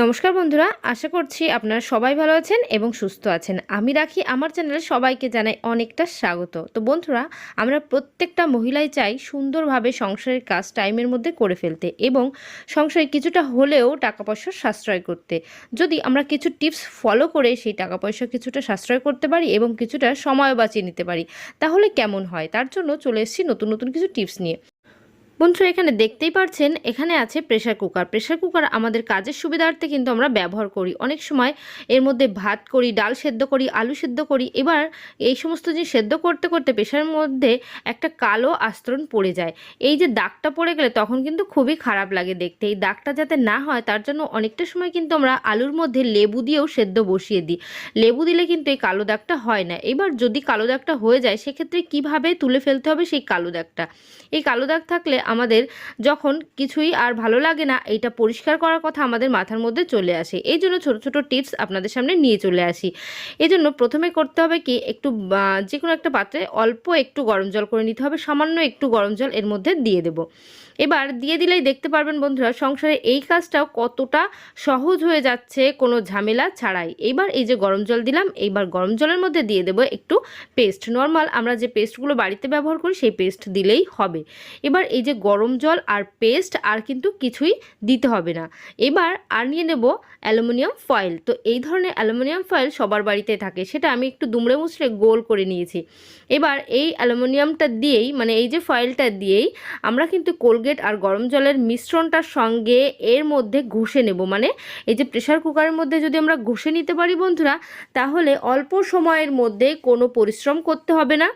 নমস্কার বন্ধুরা, আশা করছি আপনারা সবাই ভালো আছেন এবং সুস্থ আছেন। আমি রাখি, আমার চ্যানেলে সবাইকে জানাই অনেকটা স্বাগত। তো বন্ধুরা, আমরা প্রত্যেকটা মহিলাই চাই সুন্দরভাবে সংসারের কাজ টাইমের মধ্যে করে ফেলতে এবং সংসারে কিছুটা হলেও টাকা পয়সা সাশ্রয় করতে। যদি আমরা কিছু টিপস ফলো করে সেই টাকা পয়সা কিছুটা সাশ্রয় করতে পারি এবং কিছুটা সময় বাঁচিয়ে নিতে পারি, তাহলে কেমন হয়? তার জন্য চলে এসেছি নতুন নতুন কিছু টিপস নিয়ে। বন্ধুরা, এখানে দেখতেই পাচ্ছেন এখানে আছে প্রেশার কুকার প্রেশার কুকার আমাদের কাজের সুবিধার্থে কিন্তু আমরা ব্যবহার করি। অনেক সময় এর মধ্যে ভাত করি, ডাল সেদ্ধ করি, আলু সেদ্ধ করি। এবার এই সমস্ত জিনিস সেদ্ধ করতে করতে প্রেশারের মধ্যে একটা কালো আস্তরণ পড়ে যায়। এই যে দাগটা পড়ে গেলে তখন কিন্তু খুবই খারাপ লাগে দেখতে। এই দাগটা যাতে না হয়, তার জন্য অনেকটা সময় কিন্তু আমরা আলুর মধ্যে লেবু দিয়েও সেদ্ধ বসিয়ে দিই। লেবু দিলে কিন্তু এই কালো দাগটা হয় না। এবার যদি কালো দাগটা হয়ে যায়, সেক্ষেত্রে কীভাবে তুলে ফেলতে হবে সেই কালো দাগটা? এই কালো দাগ থাকলে আমাদের যখন কিছুই আর ভালো লাগে না, এইটা পরিষ্কার করার কথা আমাদের মাথার মধ্যে চলে আসে। এই জন্য ছোটো ছোটো টিপস আপনাদের সামনে নিয়ে চলে আসি। এই জন্য প্রথমে করতে হবে কি, একটু যে কোনো একটা পাত্রে অল্প একটু গরম জল করে নিতে হবে, সামান্য একটু গরম জল এর মধ্যে দিয়ে দেবো। এবার দিয়ে দিলেই দেখতে পারবেন বন্ধুরা, সংসারে এই কাজটাও কতটা সহজ হয়ে যাচ্ছে কোনো ঝামেলা ছাড়াই। এইবার এই যে গরম জল দিলাম, এইবার গরম জলের মধ্যে দিয়ে দেবো একটু পেস্ট। নর্মাল আমরা যে পেস্টগুলো বাড়িতে ব্যবহার করি, সেই পেস্ট দিলেই হবে। এবার এই যে গরম জল আর পেস্ট আর কিন্তু কিছুই দিতে হবে না। এবার আর নিয়ে নেব অ্যালুমিনিয়াম ফয়েল। তো এই ধরনের অ্যালুমিনিয়াম ফয়েল সবার বাড়িতে থাকে, সেটা আমি একটু দুমড়ে মুচড়ে গোল করে নিয়েছি। এবার এই অ্যালুমিনিয়ামটা দিয়েই মানে এই যে ফয়েলটা দিয়েই আমরা কিন্তু কোলগেট আর গরম জলের মিশ্রণটার সঙ্গে এর মধ্যে ঘষে নেব। মানে এই যে প্রেশার কুকারের মধ্যে যদি আমরা ঘষে নিতে পারি বন্ধুরা, তাহলে অল্প সময়ের মধ্যে কোনো পরিশ্রম করতে হবে না।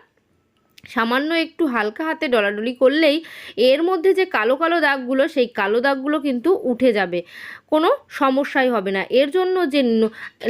সামান্য একটু হালকা হাতে ডলাডলি করলেই এর মধ্যে যে কালো কালো দাগগুলো, সেই কালো দাগগুলো কিন্তু উঠে যাবে। কোনো সমস্যাই হবে না। এর জন্য যে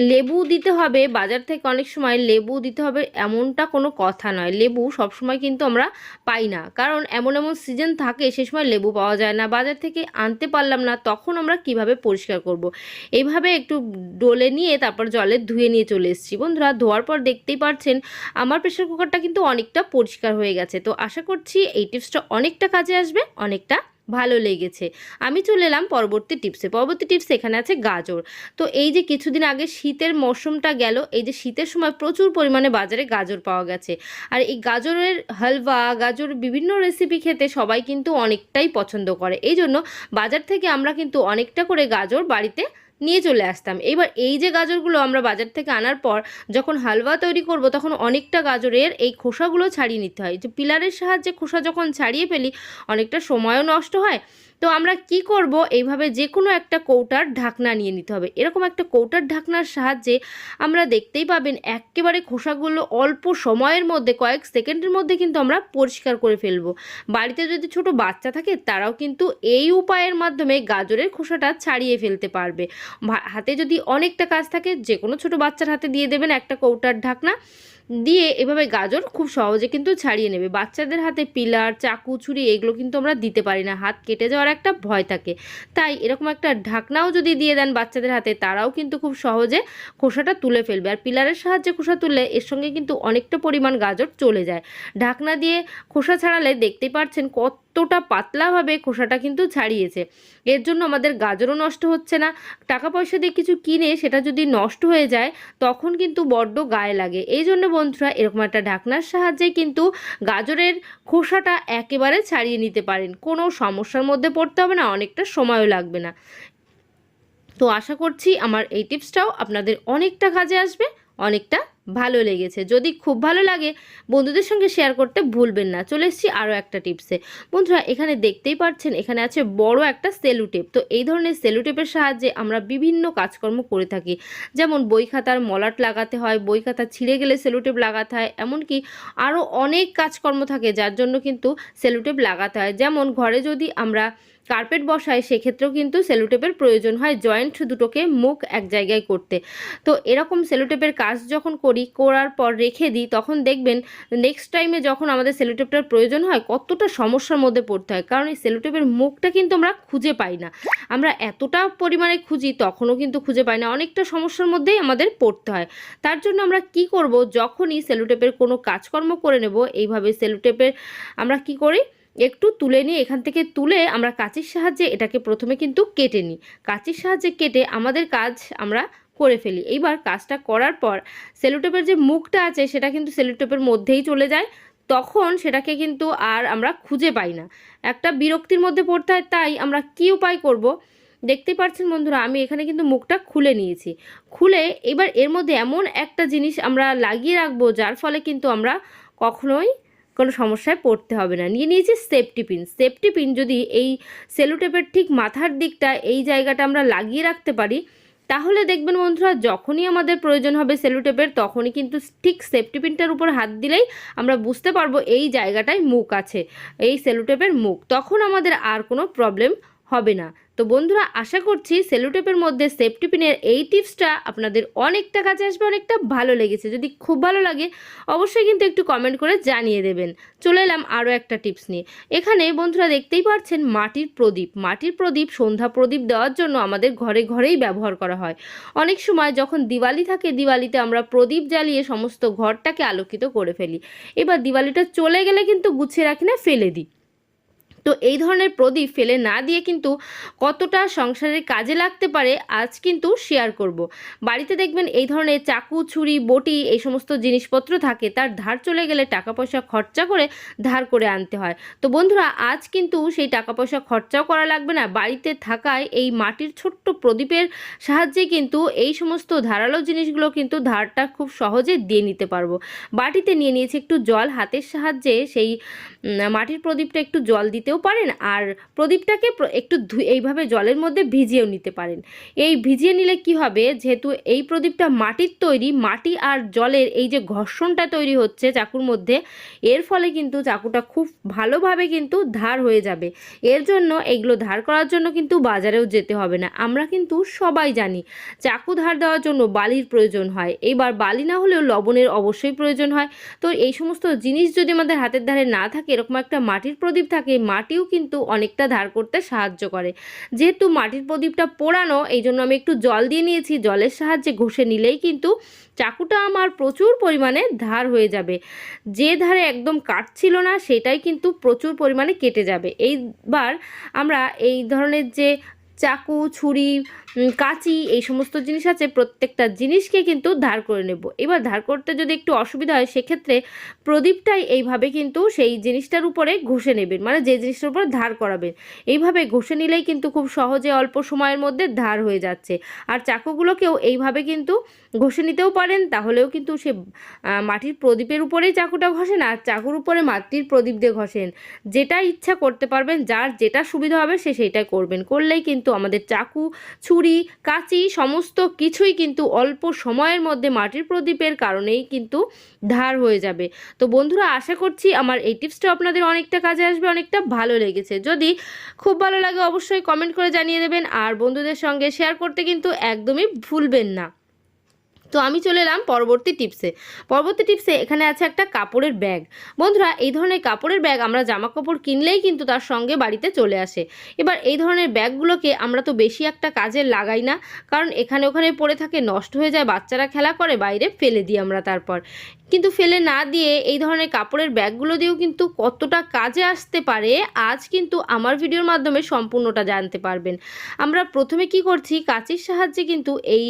লেবু দিতে হবে, বাজার থেকে অনেক সময় লেবু দিতে হবে এমনটা কোনো কথা নয়। লেবু সবসময় কিন্তু আমরা পাই না। কারণ এমন এমন সিজন থাকে, সে সময় লেবু পাওয়া যায় না। বাজার থেকে আনতে পারলাম না, তখন আমরা কীভাবে পরিষ্কার করব। এইভাবে একটু ডলে নিয়ে তারপর জলে ধুয়ে নিয়ে চলে এসেছি। বন্ধুরা, ধোয়ার পর দেখতেই পাচ্ছেন আমার প্রেশার কুকারটা কিন্তু অনেকটা পরিষ্কার হয়ে গেছে। তো আশা করছি এই টিপসটা অনেকটা কাজে আসবে, অনেকটা ভালো লেগেছে। আমি চলে এলাম পরবর্তী টিপসে। পরবর্তী টিপস এখানে আছে গাজর। তো এই যে কিছুদিন আগে শীতের মৌসুমটা গেল, এই যে শীতের সময় প্রচুর পরিমাণে বাজারে গাজর পাওয়া গেছে। আর এই গাজরের হালুয়া, গাজর বিভিন্ন রেসিপি খেতে সবাই কিন্তু অনেকটাই পছন্দ করে। এই জন্য বাজার থেকে আমরা কিন্তু অনেকটা করে গাজর বাড়িতে নিয়ে চলে আসতাম। এবার এই যে গাজরগুলো আমরা বাজার থেকে আনার পর যখন হালুয়া তৈরি করব, তখন অনেকটা গাজরের এই খোসাগুলো ছাড়িয়ে নিতে হয়। যে পিলারের সাহায্যে খোসা যখন ছাড়িয়ে ফেলি, অনেকটা সময়ও নষ্ট হয় তো আমরা কি করব? এইভাবে যে কোনো একটা কৌটার ঢাকনা নিয়ে নিতে হবে। এরকম একটা কৌটার ঢাকনার সাহায্যে আমরা দেখতেই পাবেন একেবারে খোসাগুলো অল্প সময়ের মধ্যে, কয়েক সেকেন্ডের মধ্যে কিন্তু আমরা পরিষ্কার করে ফেলব। বাড়িতে যদি ছোট বাচ্চা থাকে, তারাও কিন্তু এই উপায়ের মাধ্যমে গাজরের খোসাটা ছাড়িয়ে ফেলতে পারবে। হাতে যদি অনেকটা কাজ থাকে যে কোনো ছোট বাচ্চার হাতে দিয়ে দেবেন একটা কৌটার ঢাকনা। দিয়ে এভাবে গাজর খুব সহজে কিন্তু ছাড়িয়ে নেবে। বাচ্চাদের হাতে পিলার, চাকু, ছুরি এগুলো কিন্তু আমরা দিতে পারি না। হাত কেটে যাওয়ার একটা ভয় থাকে। তাই এরকম একটা ঢাকনাও যদি দিয়ে দেন বাচ্চাদের হাতে, তারাও কিন্তু খুব সহজে খোসাটা তুলে ফেলবে। আর পিলারের সাহায্যে খোসা তুললে এর সঙ্গে কিন্তু অনেকটা পরিমাণ গাজর চলে যায়। ঢাকনা দিয়ে খোসা ছাড়ালে দেখতেই পাচ্ছেন কতটা পাতলাভাবে খোসাটা কিন্তু ছাড়িয়েছে। এর জন্য আমাদের গাজরও নষ্ট হচ্ছে না। টাকা পয়সা দিয়ে কিছু কিনে সেটা যদি নষ্ট হয়ে যায়, তখন কিন্তু বড্ড গায়ে লাগে। এই জন্য বন্ধুরা, এরকম একটা ঢাকনার সাহায্যে কিন্তু গাজরের খোসাটা একেবারে ছাড়িয়ে নিতে পারেন। কোনো সমস্যার মধ্যে পড়তে হবে না, অনেকটা সময়ও লাগবে না। তো আশা করছি আমার এই টিপসটাও আপনাদের অনেকটা কাজে আসবে, অনেকটা ভালো লেগেছে। যদি খুব ভালো লাগে, বন্ধুদের সঙ্গে শেয়ার করতে ভুলবেন না। চলে এসেছি আরও একটা টিপসে বন্ধুরা, এখানে দেখতেই পাচ্ছেন, এখানে আছে বড় একটা সেলুটেপ তো এই ধরনের সেলুটেপের সাহায্যে আমরা বিভিন্ন কাজকর্ম করে থাকি। যেমন বই খাতার মলাট লাগাতে হয়, বই খাতা ছিঁড়ে গেলে সেলুটেপ লাগাতে হয়, এমনকি আরও অনেক কাজকর্ম থাকে যার জন্য কিন্তু সেলুটেপ লাগাতে হয়। যেমন ঘরে যদি আমরা কার্পেট বসাই সেক্ষেত্রেও কিন্তু সেলুটেপের প্রয়োজন হয়। জয়েন্ট দুটোকে মুখ এক জায়গায় করতে। তো এরকম সেলুটেপের কাজ যখন করি, করার পর রেখে দিই, তখন দেখবেন নেক্সট টাইমে যখন আমাদের সেলুটেপটার প্রয়োজন হয়, কতটা সমস্যার মধ্যে পড়তে হয়। কারণ এই সেলুটেপের মুখটা কিন্তু আমরা খুঁজে পাই না। আমরা এতটা পরিমাণে খুঁজি, তখনও কিন্তু খুঁজে পাই না। অনেকটা সমস্যার মধ্যেই আমাদের পড়তে হয়। তার জন্য আমরা কি করব? যখনই সেলুটেপের কোনো কাজকর্ম করে নেব, এইভাবে সেলুটেপের আমরা কি করি? একটু তুলে নিয়ে এখান থেকে তুলে আমরা কাঁচির সাহায্যে এটাকে প্রথমে কিন্তু কেটে নিই। কাঁচির সাহায্যে কেটে আমাদের কাজ আমরা করে ফেলি। এইবার কাজটা করার পর সেলোটেপের যে মুখটা আছে সেটা কিন্তু সেলোটেপের মধ্যেই চলে যায়। তখন সেটাকে কিন্তু আর আমরা খুঁজে পাই না। একটা বিরক্তির মধ্যে পড়তে হয়, তাই আমরা কী উপায় করব? দেখতে পাচ্ছেন বন্ধুরা, আমি এখানে কিন্তু মুখটা খুলে নিয়েছি। খুলে এবার এর মধ্যে এমন একটা জিনিস আমরা লাগিয়ে রাখব, যার ফলে কিন্তু আমরা কখনোই কোনো সমস্যায় পড়তে হবে না। নিয়ে নিয়েছি সেফটি পিন সেফটি পিন যদি এই সেলোটেপের ঠিক মাথার দিকটা এই জায়গাটা আমরা লাগিয়ে রাখতে পারি, তাহলে দেখবেন বন্ধুরা যখনই আমাদের প্রয়োজন হবে সেলুটেপের তখনই কিন্তু ঠিক সেফটি পিনটার উপর হাত দিলেই আমরা বুঝতে পারব এই জায়গাটায় মুখ আছে, এই সেলুটেপের মুখ। তখন আমাদের আর কোনো প্রবলেম হবে না। তো বন্ধুরা, আশা করছি সেলোটেপের মধ্যে সেফটি পিনের এই টিপসটা আপনাদের অনেকটা কাছে আসবে, অনেকটা ভালো লেগেছে। যদি খুব ভালো লাগে, অবশ্যই কিন্তু একটু কমেন্ট করে জানিয়ে দেবেন। চলে এলাম আরও একটা টিপস নিয়ে। এখানে বন্ধুরা দেখতেই পাচ্ছেন মাটির প্রদীপ। মাটির প্রদীপ, সন্ধ্যা প্রদীপ দেওয়ার জন্য আমাদের ঘরে ঘরেই ব্যবহার করা হয়। অনেক সময় যখন দিওয়ালি থাকে, দিওয়ালিতে আমরা প্রদীপ জ্বালিয়ে সমস্ত ঘরটাকে আলোকিত করে ফেলি। এবার দিওয়ালিটা চলে গেলে কিন্তু গুছিয়ে রাখি না, ফেলে দিই। তো এই ধরনের প্রদীপ ফেলে না দিয়ে কিন্তু কতটা সংসারের কাজে লাগতে পারে, আজ কিন্তু শেয়ার করব। বাড়িতে দেখবেন এই ধরনের চাকু, ছুরি, বটি এই সমস্ত জিনিসপত্র থাকে, তার ধার চলে গেলে টাকা পয়সা খরচা করে ধার করে আনতে হয় তো বন্ধুরা, আজ কিন্তু সেই টাকা পয়সা খরচাও করা লাগবে না, বাড়িতে থাকায় এই মাটির ছোট্ট প্রদীপের সাহায্যে কিন্তু এই সমস্ত ধারালো জিনিসগুলো কিন্তু ধারটা খুব সহজে দিয়ে নিতে পারব বাটিতে নিয়ে নিয়েছি একটু জল, হাতের সাহায্যে সেই মাটির প্রদীপটা একটু জল দিতেও পারেন আর প্রদীপটাকে একটু এইভাবে জলের মধ্যে ভিজিয়েও নিতে পারেন। এই ভিজিয়ে নিলে কি হবে? যেহেতু এই প্রদীপটা মাটির তৈরি, মাটি আর জলের এই যে ঘর্ষণটা তৈরি হচ্ছে চাকুর মধ্যে, এর ফলে কিন্তু চাকুটা খুব ভালোভাবে কিন্তু ধার হয়ে যাবে। এর জন্য, এগুলো ধার করার জন্য কিন্তু বাজারেও যেতে হবে না। আমরা কিন্তু সবাই জানি, চাকু ধার দেওয়ার জন্য বালির প্রয়োজন হয়। এইবার বালি না হলেও লবণের অবশ্যই প্রয়োজন হয়। তো এই সমস্ত জিনিস যদি আমাদের হাতের ধারে না থাকে, এরকম একটা মাটির প্রদীপ থাকে মাটিও কিন্তু অনেকটা ধার করতে সাহায্য করে। যেহেতু মাটির প্রদীপটা পোড়ানো এই জন্য আমি একটু জল দিয়ে নিয়েছি। জলের সাহায্যে ঘষে নিলেই কিন্তু চাকুটা আমার প্রচুর পরিমাণে ধার হয়ে যাবে। যে ধারে একদম কাটছিল না, সেটাই কিন্তু প্রচুর পরিমাণে কেটে যাবে। এইবার আমরা এই ধরনের যে চাকু, ছুরি কাঁচি এই সমস্ত জিনিস আছে, প্রত্যেকটা জিনিসকে কিন্তু ধার করে নেব। এবার ধার করতে যদি একটু অসুবিধা হয়, সেক্ষেত্রে প্রদীপটাই এইভাবে কিন্তু সেই জিনিসটার উপরে ঘষে নেবেন। মানে যে জিনিসটার উপরে ধার করাবেন। এইভাবে ঘষে নিলেই কিন্তু খুব সহজে অল্প সময়ের মধ্যে ধার হয়ে যাচ্ছে। আর চাকুগুলোকেও এইভাবে কিন্তু ঘষে নিতেও পারেন, তাহলেও কিন্তু সে মাটির প্রদীপের উপরেই চাকুটা ঘষেন আর চাকুর উপরে মাটির প্রদীপ দিয়ে ঘষেন। যেটা ইচ্ছা করতে পারবেন, যার যেটা সুবিধা হবে সে সেইটাই করবেন। করলেই কিন্তু আমাদের চাকু, ছুরি, কাঁচি সমস্ত কিছুই কিন্তু অল্প সময়ের মধ্যে মাটির প্রদীপের কারণেই কিন্তু ধার হয়ে যাবে। তো বন্ধুরা, আশা করছি আমার এই টিপসটা আপনাদের অনেকটা কাজে আসবে, অনেকটা ভালো লেগেছে। যদি খুব ভালো লাগে, অবশ্যই কমেন্ট করে জানিয়ে দেবেন। আর বন্ধুদের সঙ্গে শেয়ার করতে কিন্তু একদমই ভুলবেন না। তো আমি চলে এলাম পরবর্তী টিপসে। পরবর্তী টিপসে এখানে আছে একটা কাপড়ের ব্যাগ। বন্ধুরা, এই ধরনের কাপড়ের ব্যাগ আমরা জামা কাপড় কিনলেই কিন্তু তার সঙ্গে বাড়িতে চলে আসে। এবার এই ধরনের ব্যাগগুলোকে আমরা তো বেশি একটা কাজে লাগাই না, কারণ এখানে ওখানে পড়ে থাকে, নষ্ট হয়ে যায়, বাচ্চারা খেলা করে, বাইরে ফেলে দিই আমরা তারপর। কিন্তু ফেলে না দিয়ে এই ধরনের কাপড়ের ব্যাগগুলো দিয়েও কিন্তু কতটা কাজে আসতে পারে, আজ কিন্তু আমার ভিডিওর মাধ্যমে সম্পূর্ণটা জানতে পারবেন। আমরা প্রথমে কি করছি, কাঁচির সাহায্যে কিন্তু এই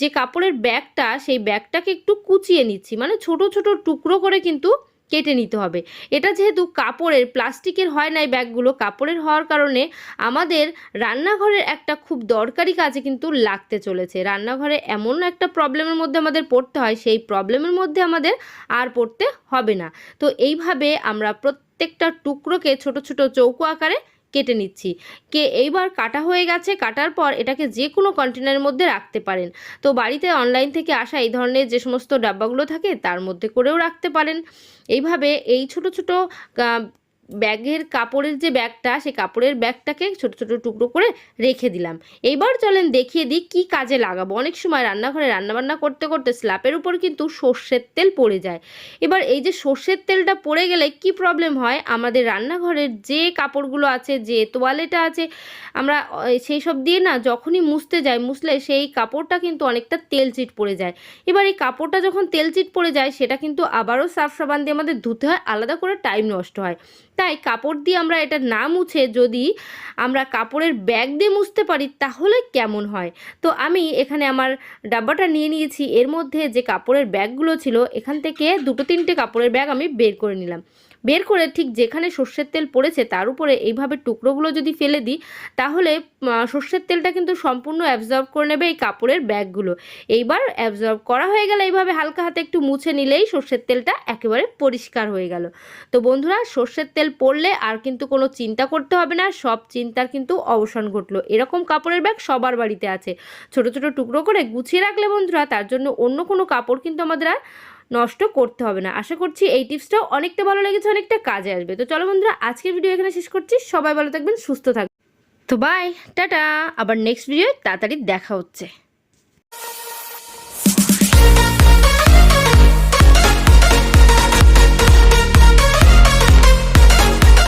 যে কাপড়ের ব্যাগটা, সেই ব্যাগটাকে একটু কুচিয়ে নিচ্ছি। মানে ছোট ছোট টুকরো করে কিন্তু কেটে নিতে হবে। এটা যেহেতু কাপড়ের, প্লাস্টিকের হয় নাই ব্যাগগুলো, কাপড়ের হওয়ার কারণে আমাদের রান্নাঘরের একটা খুব দরকারি কাজে কিন্তু লাগতে চলেছে। রান্নাঘরে এমন একটা প্রবলেমের মধ্যে আমাদের পড়তে হয়, সেই প্রবলেমের মধ্যে আমাদের আর পড়তে হবে না। তো এইভাবে আমরা প্রত্যেকটা টুকরোকে ছোট ছোট চৌকো আকারে কেটে নিচ্ছি। কে, এইবার কাটা হয়ে গেছে, কাটার পর এটাকে যে কোনো কন্টেনারের মধ্যে রাখতে পারেন। তো বাড়িতে অনলাইন থেকে আসা এই ধরনের যে সমস্ত ডাব্বাগুলো থাকে, তার মধ্যে করেও রাখতে পারেন। এইভাবে এই ছোট ছোট ব্যাগের কাপড়ের যে ব্যাগটা, সেই কাপড়ের ব্যাগটাকে ছোট ছোট টুকরো করে রেখে দিলাম। এইবার চলেন দেখিয়ে দিই কী কাজে লাগাবো। অনেক সময় রান্নাঘরে রান্নাবান্না করতে করতে স্ল্যাপের উপর কিন্তু সর্ষের তেল পড়ে যায়। এবার এই যে সর্ষের তেলটা পড়ে গেলে কি প্রবলেম হয়? আমাদের রান্নাঘরের যে কাপড়গুলো আছে, যে তোয়ালেটা আছে, আমরা সেই সব দিয়ে না যখনই মুছতে যাই, মুছলে সেই কাপড়টা কিন্তু অনেকটা তেল চিট পড়ে যায়। এবার এই কাপড়টা যখন তেল চিট পড়ে যায়, সেটা কিন্তু আবারও সাফ সাবান দিয়ে আমাদের ধুতে হয়। আলাদা করে টাইম নষ্ট হয়। তাই কাপড় দিয়ে আমরা এটা না মুছে যদি আমরা কাপড়ের ব্যাগ দিয়ে মুছতে পারি, তাহলে কেমন হয়? তো আমি এখানে আমার ডাব্বাটা নিয়ে নিয়েছি। এর মধ্যে যে কাপড়ের ব্যাগগুলো ছিল, এখান থেকে দুটো তিনটে কাপড়ের ব্যাগ আমি বের করে নিলাম। বের করে ঠিক যেখানে সর্ষের তেল পড়েছে তার উপরে এইভাবে টুকরোগুলো যদি ফেলে দিই, তাহলে সর্ষের তেলটা কিন্তু সম্পূর্ণ অ্যাবজর্ব করে নেবে এই কাপড়ের ব্যাগগুলো। এইবার অ্যাবজর্ব করা হয়ে গেলে এইভাবে হালকা হাতে একটু মুছে নিলেই সর্ষের তেলটা একেবারে পরিষ্কার হয়ে গেল। তো বন্ধুরা, সর্ষের তেল পড়লে আর কিন্তু কোনো চিন্তা করতে হবে না, সব চিন্তার কিন্তু অবসান ঘটলো। এরকম কাপড়ের ব্যাগ সবার বাড়িতে আছে। ছোট ছোট টুকরো করে গুছিয়ে রাখলে বন্ধুরা, তার জন্য অন্য কোনো কাপড় কিন্তু আমাদের আর নষ্ট করতে হবে না। আশা করছি এই টিপসটাও অনেকটা ভালো লেগেছে, অনেকটা কাজে আসবে। তো চলো বন্ধুরা, আজকের ভিডিও এখানে শেষ করছি। সবাই ভালো থাকবেন, সুস্থ থাকবেন। তো বাই টাটা। আবার নেক্সট ভিডিও তাড়াতাড়ি দেখা হচ্ছে।